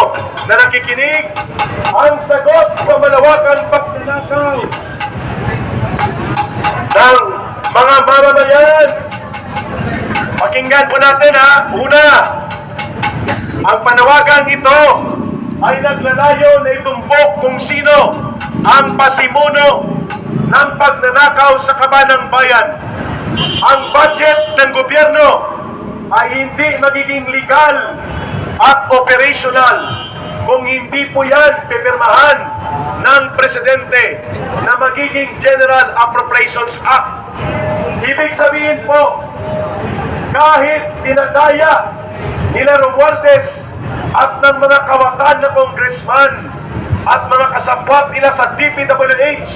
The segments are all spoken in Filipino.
Pilipino na nakikinig, ang sagot sa malawakang pagnanakaw ng mga mamamayan. Pakinggan po natin ha. Una, ang panawagan ito ay naglalayo na itumbok kung sino ang pasimuno ng pagnanakaw sa kabanang bayan. Ang budget ng gobyerno ay hindi magiging legal at operational kung hindi po yan pipirmahan ng presidente na magiging General Appropriations Act. Ibig sabihin po, kahit dinadaya nila Romualdez at ng mga kawatan na congressman at mga kasabwat nila sa DPWH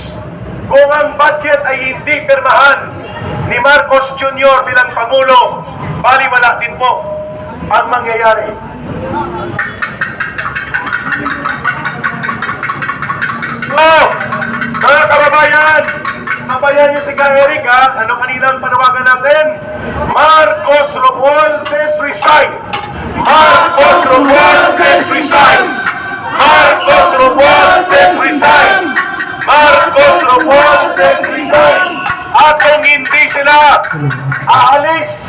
kung ang budget ay hindi pirmahan ni Marcos Jr. bilang Pangulo, baliwala din po ang mangyayari. Oh, mga kababayan, sabayan niyo si Ka Eric ha. Ano kanina ang panawagan natin? Marcos Romualdez resign! Marcos Romualdez resign! Marcos Romualdez resign! Marcos Romualdez resign! At kung hindi sila aalis,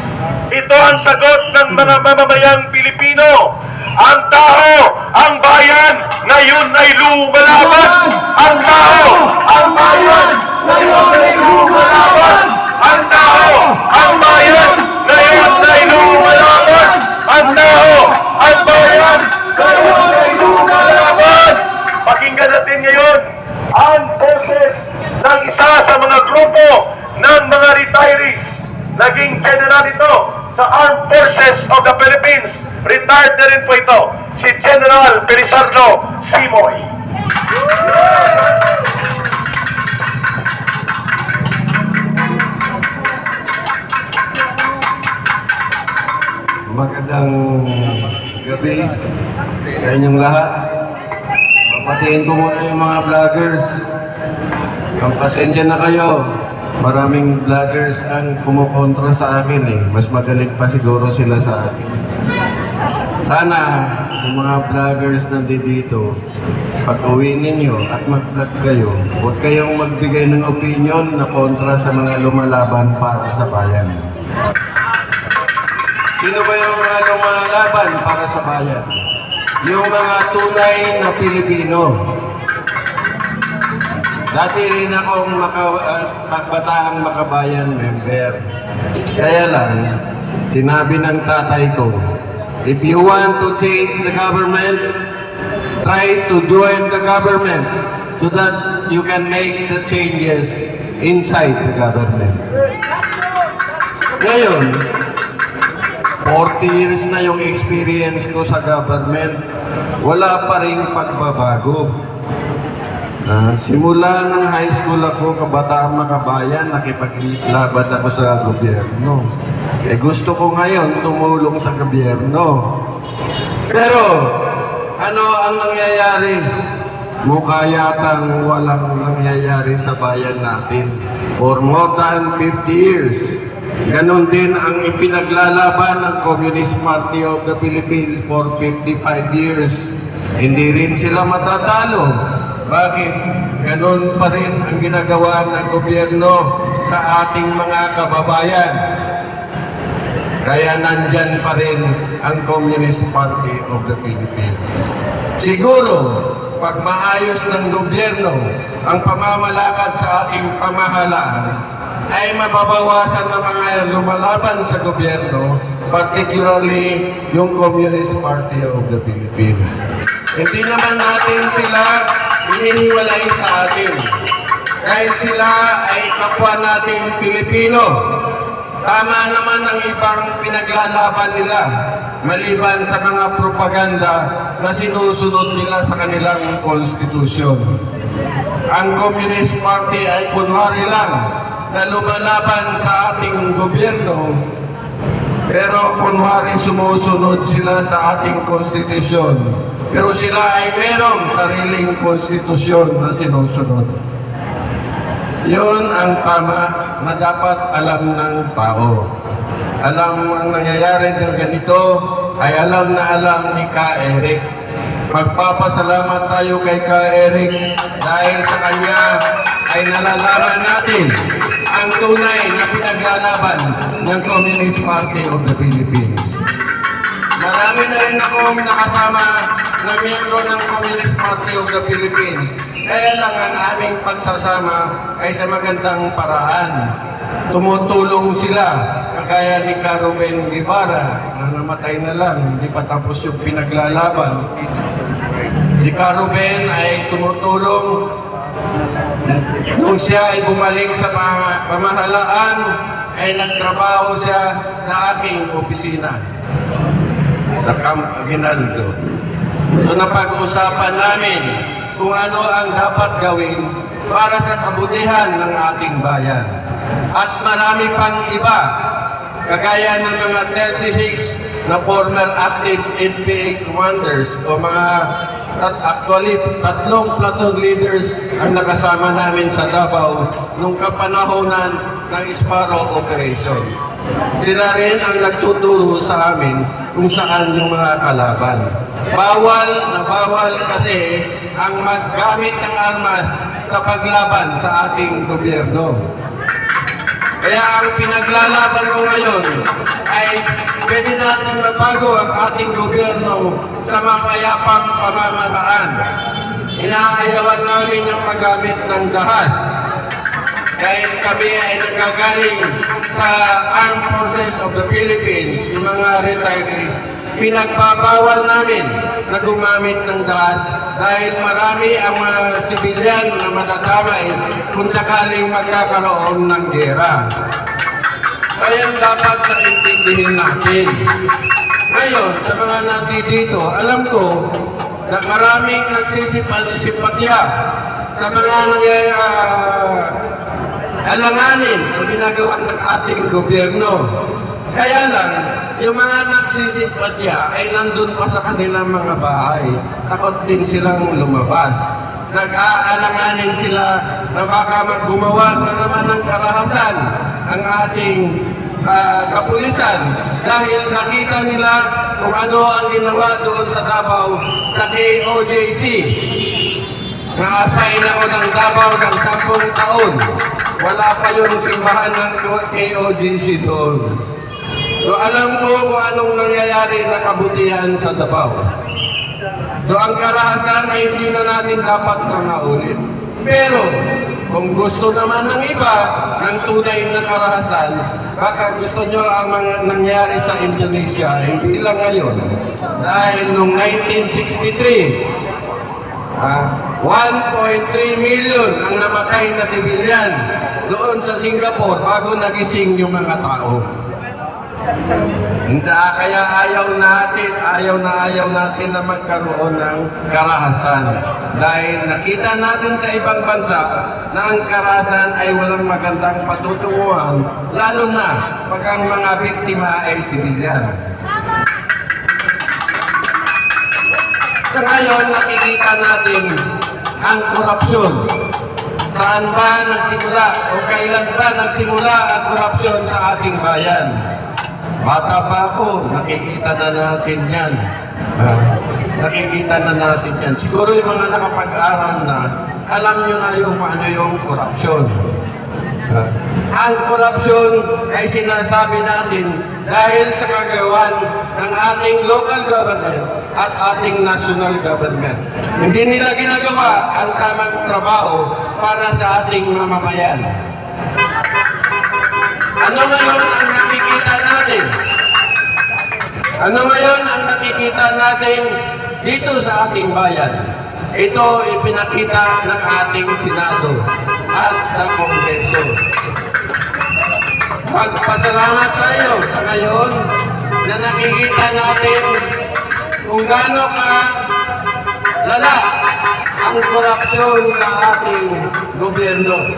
ito ang sagot ng mga mamamayang Pilipino. Ang tao, ang bayan, ngayon ay lumalaban. Ang tao, ang bayan, ngayon ay lumalaban. Ang tao, ang bayan, ngayon ay lumalaban. Ang tao, ang bayan, ngayon ay lumalaban. Pakinggan natin ngayon ang boses ng isa sa mga grupo ng mga retirees. Naging general ito sa Armed Forces of the Philippines. Retired na rin po ito, si General Pelizardo Simoy. Magandang gabi sa inyong lahat. Papatiin ko muna yung mga vloggers. Ang pasensya na kayo. Maraming vloggers ang kumukontra sa akin eh. Mas magaling pa siguro sila sa akin. Sana yung mga vloggers nandito, pag uwi ninyo at mag-vlog kayo, huwag kayong magbigay ng opinion na kontra sa mga lumalaban para sa bayan. Sino ba yung mga lumalaban para sa bayan? Yung mga tunay na Pilipino. Dati rin akong maka, uh, pagbataang makabayan member. Kaya lang, sinabi ng tatay ko, if you want to change the government, try to join the government so that you can make the changes inside the government. Ngayon, 40 years na yung experience ko sa government, wala pa rin pagbabago. Ah, simula ng high school ako, kabataan makabayan, nakipaglaban ako sa gobyerno. Eh gusto ko ngayon tumulong sa gobyerno. Pero, ano ang nangyayari? Mukha yatang walang nangyayari sa bayan natin. For more than 50 years, Ganon din ang ipinaglalaban ng Communist Party of the Philippines for 55 years. Hindi rin sila matatalo. Bakit? Ganon pa rin ang ginagawa ng gobyerno sa ating mga kababayan. Kaya nandyan pa rin ang Communist Party of the Philippines. Siguro, pag maayos ng gobyerno ang pamamalakad sa ating pamahalaan, ay mababawasan ng mga lumalaban sa gobyerno, particularly yung Communist Party of the Philippines. Hindi naman natin sila inihiwalay sa atin. Kahit sila ay kapwa natin Pilipino. Tama naman ang ibang pinaglalaban nila maliban sa mga propaganda na sinusunod nila sa kanilang konstitusyon. Ang Communist Party ay kunwari lang na lumalaban sa ating gobyerno pero kunwari sumusunod sila sa ating konstitusyon. Pero sila ay merong sariling konstitusyon na sinusunod. Yun ang tama na dapat alam ng tao. Alam ang nangyayari ng ganito ay alam na alam ni Ka Eric. magpapasalamat tayo kay Ka Eric dahil sa kanya ay nalalaman natin ang tunay na pinaglalaban ng Communist Party of the Philippines. Marami na rin akong nakasama na miyembro ng Communist Party of the Philippines. Kaya lang ang aming pagsasama ay sa magandang paraan. Tumutulong sila, kagaya ni Caroben Guevara, na namatay na lang, hindi pa tapos yung pinaglalaban. Si Caroben ay tumutulong nung siya ay bumalik sa pama- pamahalaan, ay nagtrabaho siya sa aking opisina sa Camp Aguinaldo. So napag-usapan namin kung ano ang dapat gawin para sa kabutihan ng ating bayan. At marami pang iba, kagaya ng mga 36 na former active NPA commanders o mga at actually tatlong platoon leaders ang nakasama namin sa Davao nung kapanahonan ng Sparrow Operation. Sila rin ang nagtuturo sa amin kung saan yung mga kalaban. Bawal na bawal kasi ang maggamit ng armas sa paglaban sa ating gobyerno. Kaya ang pinaglalaban ko ngayon ay pwede natin mabago ang ating gobyerno sa mapayapang pamamaraan. Inaayawan namin yung paggamit ng dahas. Kahit kami ay nagagaling sa Armed Forces of the Philippines, yung mga retirees, pinagbabawal namin na gumamit ng dahas dahil marami ang mga sibilyan na madadamay kung sakaling magkakaroon ng gera. Kaya dapat na natin. Ngayon, sa mga nandito, alam ko na maraming nagsisipagya sa mga nangyayari alanganin ang ginagawa ng ating gobyerno. Kaya lang, yung mga nagsisipatya ay nandun pa sa kanilang mga bahay. Takot din silang lumabas. Nag-aalanganin sila na baka maggumawa na naman ng karahasan ang ating ah, kapulisan dahil nakita nila kung ano ang ginawa doon sa Davao sa KOJC. Na-assign ako ng Davao ng 10 taon. Wala pa yung simbahan ng KOGC doon. So alam ko kung anong nangyayari na kabutihan sa Davao. So ang karahasan ay hindi na natin dapat na maulit. Pero kung gusto naman ng iba ng tunay na karahasan, baka gusto nyo ang mga nangyari sa Indonesia, hindi lang ngayon. Dahil noong 1963, Ah, 1.3 million ang namatay na sibilyan doon sa Singapore bago nagising yung mga tao. Hindi, kaya ayaw natin, ayaw na ayaw natin na magkaroon ng karahasan. Dahil nakita natin sa ibang bansa na ang karahasan ay walang magandang patutunguhan, lalo na pag ang mga biktima ay sibilyan. Sa ngayon, nakikita natin ang korupsyon. Saan ba nagsimula o kailan ba nagsimula ang korupsyon sa ating bayan? Bata pa ako, nakikita na natin yan. Ah, nakikita na natin yan. Siguro yung mga nakapag-aral na, alam nyo na yung ano yung korupsyon. Ah, ang korupsyon ay sinasabi natin dahil sa kagawan ng ating local government at ating national government. Hindi nila ginagawa ang tamang trabaho para sa ating mamamayan. Ano ngayon ang nakikita natin dito sa ating bayan? Ito ipinakita ng ating Senado at sa Kongreso. Magpasalamat tayo sa ngayon na nakikita natin kung gaano ka lala ang korupsyon sa ating gobyerno.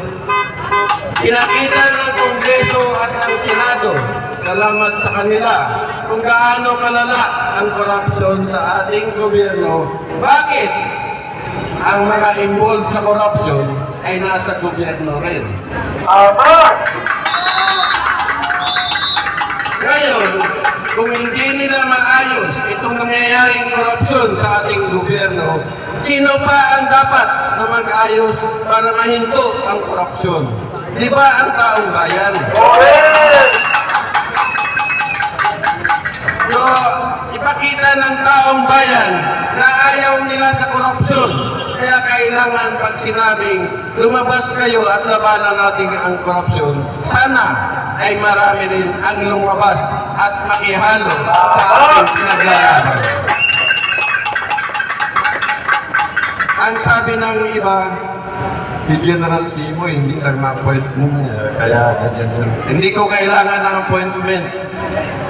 Pinakita ng Kongreso at ng Senado, salamat sa kanila, kung gaano kalala ang korupsyon sa ating gobyerno. Bakit? Ang mga involved sa korupsyon ay nasa gobyerno rin. Ama! Ngayon, kung hindi nila maayos itong nangyayaring korupsyon sa ating gobyerno, sino pa ang dapat na mag-ayos para mahinto ang korupsyon? Di ba ang taong bayan? Correct! So, ipakita ng taong bayan na ayaw nila sa korupsyon. Kaya kailangan pag sinabing lumabas kayo at labanan natin ang korupsyon, sana ay marami rin ang lumabas at makihalo sa ating pinaglalaban. Ang sabi ng iba, si General Simo, hindi lang ma-appoint mo. Kaya ganyan yun. Hindi ko kailangan ng appointment.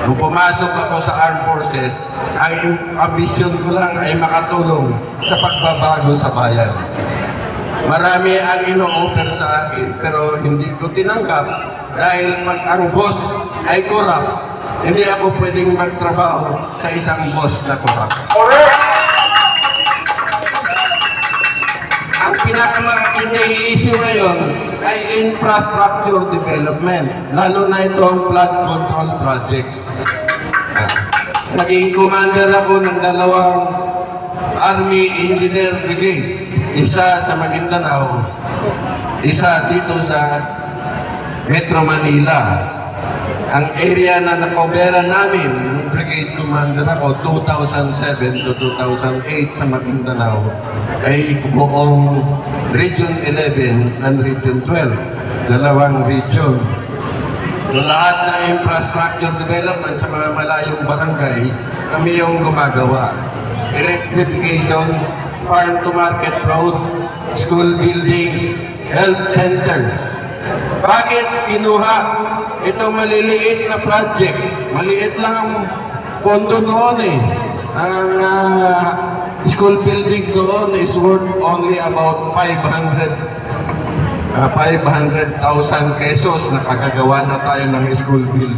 Nung pumasok ako sa Armed Forces, ang ambisyon ko lang ay makatulong sa pagbabago sa bayan. Marami ang ino-offer sa akin, pero hindi ko tinanggap dahil pag ang boss ay corrupt, hindi ako pwedeng magtrabaho sa isang boss na corrupt. Correct! Pinakamalaking issue ngayon ay infrastructure development, lalo na itong flood control projects. Naging commander ako ng dalawang Army Engineer Brigade. Isa sa Maguindanao, isa dito sa Metro Manila. Ang area na nakobera namin, nung brigade commander ako, 2007 to 2008 sa Maguindanao, ay buong Region 11 and Region 12. Dalawang region. So lahat ng infrastructure development sa mga malayong barangay, kami yung gumagawa. Electrification, farm to market road, school buildings, health centers. Bakit pinuha itong maliliit na project? Maliit lang ang pondo noon eh. Ang ah, school building doon is worth only about 500 ah, 500,000 pesos nakakagawa na tayo ng school building.